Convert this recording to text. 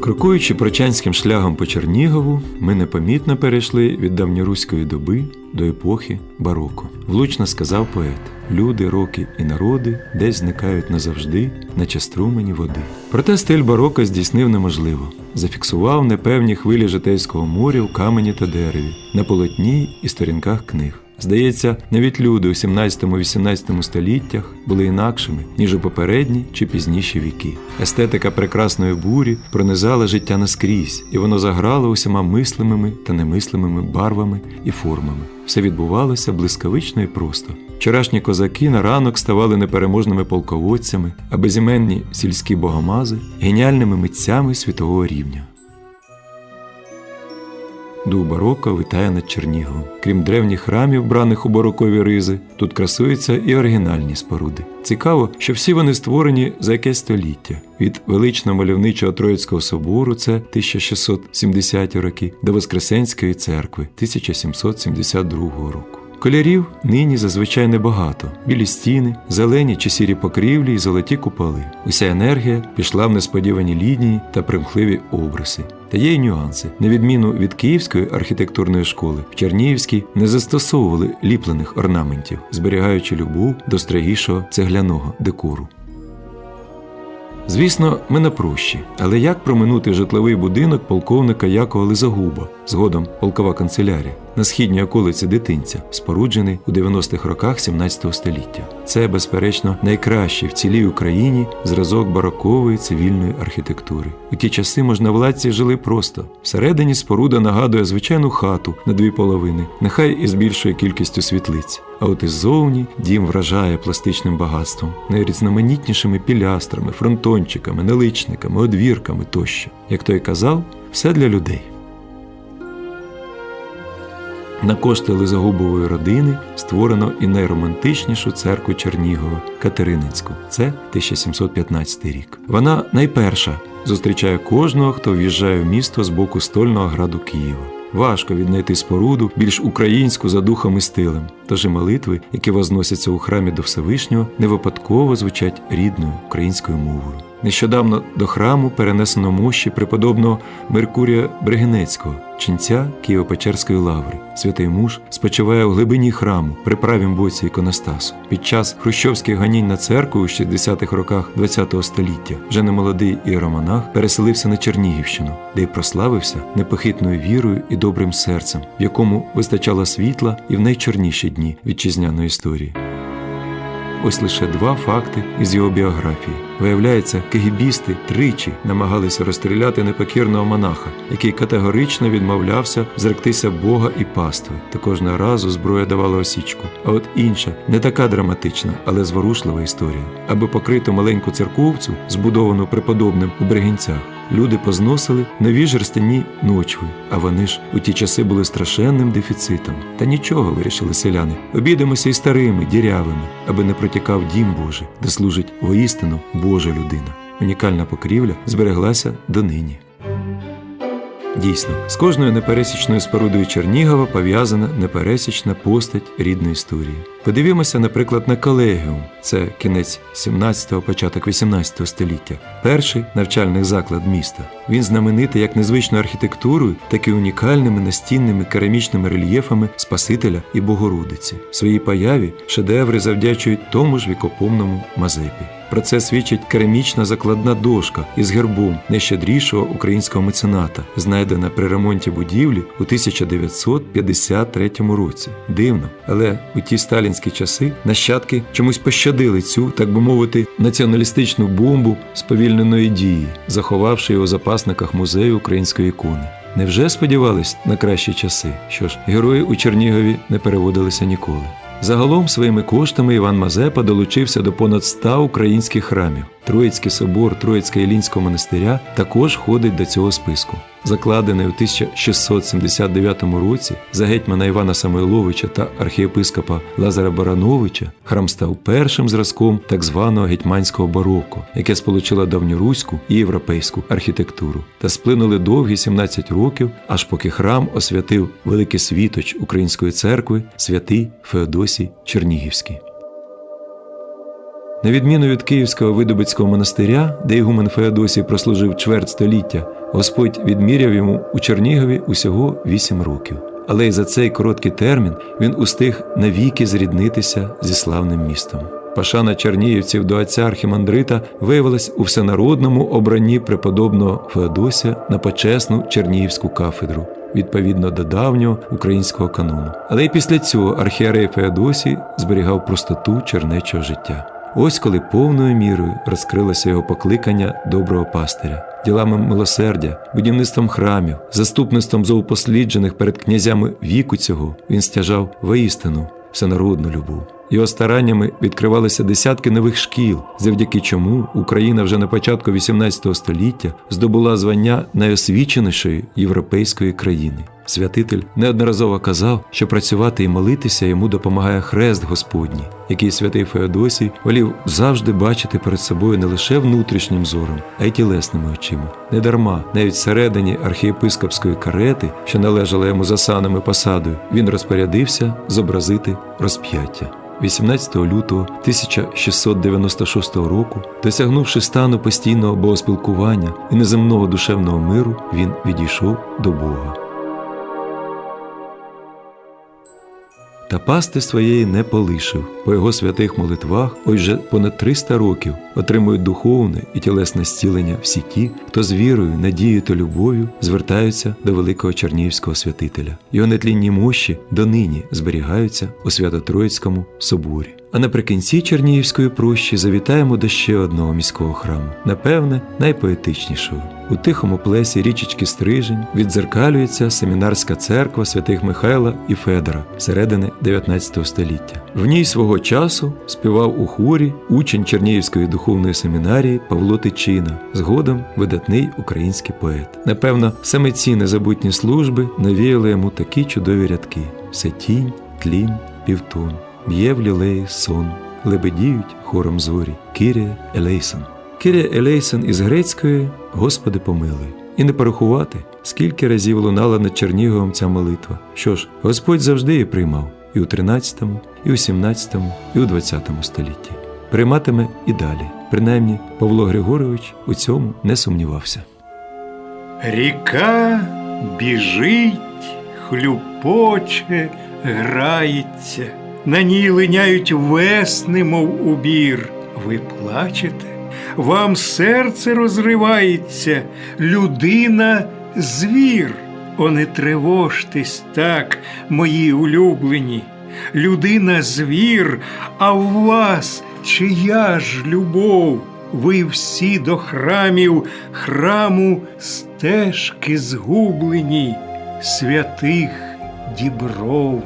Крокуючи прочанським шляхом по Чернігову, ми непомітно перейшли від давньоруської доби до епохи бароко. Влучно сказав поет: люди, роки і народи десь зникають назавжди, наче струмені води. Проте стиль бароко здійснив неможливо. Зафіксував непевні хвилі житейського моря у камені та дереві, на полотні і сторінках книг. Здається, навіть люди у 17-18 століттях були інакшими, ніж у попередні чи пізніші віки. Естетика прекрасної бурі пронизала життя наскрізь, і воно заграло усіма мислимими та немислимими барвами і формами. Все відбувалося блискавично і просто. Вчорашні козаки на ранок ставали непереможними полководцями, а безіменні сільські богомази геніальними митцями світового рівня. Дух бароко витає над Черніговом. Крім древніх храмів, браних у барокові ризи, тут красуються і оригінальні споруди. Цікаво, що всі вони створені за якесь століття. Від величного мальовничого Троїцького собору, це 1670 роки, до Воскресенської церкви 1772 року. Кольорів нині зазвичай небагато: білі стіни, зелені чи сірі покрівлі і золоті куполи. Уся енергія пішла в несподівані лінії та примхливі образи. Та є й нюанси. На відміну від Київської архітектурної школи, в Чернігівській не застосовували ліплених орнаментів, зберігаючи любов до строгішого цегляного декору. Звісно, ми на прощі, але як проминути житловий будинок полковника Якова Лизагуба, згодом полкова канцелярія, на східній околиці дитинця, споруджений у 90-х роках 17 століття. Це, безперечно, найкращий в цілій Україні зразок барокової цивільної архітектури. У ті часи можновладці жили просто. Всередині споруда нагадує звичайну хату на дві половини, нехай і з більшою кількістю світлиць. А от іззовні дім вражає пластичним багатством, найрізноманітнішими пілястрами, фронтончиками, наличниками, одвірками тощо. Як той казав, все для людей. На кошти Лизагубової родини створено і найромантичнішу церкву Чернігова Катерининську. Це 1715 рік. Вона найперша зустрічає кожного, хто в'їжджає в місто з боку стольного граду Києва. Важко віднайти споруду більш українську за духом і стилем. Тож і молитви, які возносяться у храмі до Всевишнього, не випадково звучать рідною українською мовою. Нещодавно до храму перенесено мощі преподобного Меркурія Бригинецького, ченця Києво-Печерської лаври. Святий муж спочиває у глибині храму при правім боці іконостасу. Під час хрущовських ганінь на церкву у 60-х роках ХХ століття вже немолодий іеромонах переселився на Чернігівщину, де й прославився непохитною вірою і добрим серцем, в якому вистачало світла і в найчорніші дні вітчизняної історії. Ось лише два факти із його біографії. Виявляється, кегібісти тричі намагалися розстріляти непокірного монаха, який категорично відмовлявся зректися Бога і пастви. Та кожного разу зброя давала осічку. А от інша, не така драматична, але зворушлива історія. Аби покрити маленьку церковцю, збудовану преподобним у Бригінцях, люди позносили нові жерстяні ночви, а вони ж у ті часи були страшенним дефіцитом. Та нічого вирішили селяни. Обійдемося і старими, дірявими, аби не протікав дім Божий, де служить воістину Божа людина. Унікальна покрівля збереглася донині. Дійсно, з кожною непересічною спорудою Чернігова пов'язана непересічна постать рідної історії. Подивімося, наприклад, на колегіум. Це кінець 17-го, початок 18 століття, перший навчальний заклад міста. Він знаменитий як незвичною архітектурою, так і унікальними настінними керамічними рельєфами Спасителя і Богородиці. Своїй появі шедеври завдячують тому ж вікопомному Мазепі. Про це свідчить керамічна закладна дошка із гербом найщедрішого українського мецената, знайдена при ремонті будівлі у 1953 році. Дивно, але у ті сталінські часи нащадки чомусь пощадили цю, так би мовити, націоналістичну бомбу сповільненої дії, заховавши його у запасниках музею української ікони. Невже сподівались на кращі часи? Що ж, герої у Чернігові не переводилися ніколи. Загалом своїми коштами Іван Мазепа долучився до понад 100 українських храмів. Троїцький собор Троїцько-Ілінського монастиря також входить до цього списку. Закладений у 1679 році за гетьмана Івана Самойловича та архієпископа Лазара Барановича, храм став першим зразком так званого гетьманського бароко, яке сполучило давньоруську і європейську архітектуру. Та сплинули довгі 17 років, аж поки храм освятив великий світоч Української церкви святий Феодосій Чернігівський. На відміну від Київського видобицького монастиря, де ігумен Феодосій прослужив чверть століття, Господь відміряв йому у Чернігові усього вісім років. Але й за цей короткий термін він устиг навіки зріднитися зі славним містом. Пашана чернігівців до отця архімандрита виявилась у всенародному обранні преподобного Феодосія на почесну Чернігівську кафедру, відповідно до давнього українського канону. Але й після цього архієрей Феодосій зберігав простоту чернечого життя. Ось коли повною мірою розкрилося його покликання доброго пастиря, ділами милосердя, будівництвом храмів, заступництвом зоупосліджених перед князями віку цього він стяжав воістину всенародну любов. Його стараннями відкривалися десятки нових шкіл, завдяки чому Україна вже на початку XVIII століття здобула звання найосвіченішої європейської країни. Святитель неодноразово казав, що працювати і молитися йому допомагає хрест Господній, який святий Феодосій волів завжди бачити перед собою не лише внутрішнім зором, а й тілесними очима. Недарма, навіть всередині архієпископської карети, що належала йому за санами посадою, він розпорядився зобразити розп'яття. 18 лютого 1696 року, досягнувши стану постійного богоспілкування і неземного душевного миру, він відійшов до Бога. Та пасти своєї не полишив. По його святих молитвах ось вже понад 300 років отримують духовне і тілесне зцілення всі ті, хто з вірою, надією та любов'ю звертаються до великого чернігівського святителя. Його нетлінні мощі донині зберігаються у Свято-Троїцькому соборі. А наприкінці Чернігівської прощі завітаємо до ще одного міського храму, напевне, найпоетичнішого. У тихому плесі річечки Стрижень віддзеркалюється семінарська церква святих Михайла і Федора середини 19 століття. В ній свого часу співав у хорі учень Чернігівської духовної семінарії Павло Тичина, згодом видатний український поет. Напевно, саме ці незабутні служби навіяли йому такі чудові рядки: все тінь, тлін, півтон. Б'є в лілеї сон, лебедіють хором зорі, Кірія Елейсон. Кірія Елейсон із грецької Господи помилуй. І не порахувати, скільки разів лунала над Черніговом ця молитва. Що ж, Господь завжди її приймав і у 13, і у 17, і у 20 столітті. Прийматиме і далі. Принаймні, Павло Григорович у цьому не сумнівався. Ріка біжить, хлюпоче, грається, на ній линяють весни, мов убір. Ви плачете, вам серце розривається, людина звір. О, не тривожтесь так, мої улюблені. Людина звір, а в вас чия ж любов? Ви всі до храмів, храму стежки згублені, святих дібров.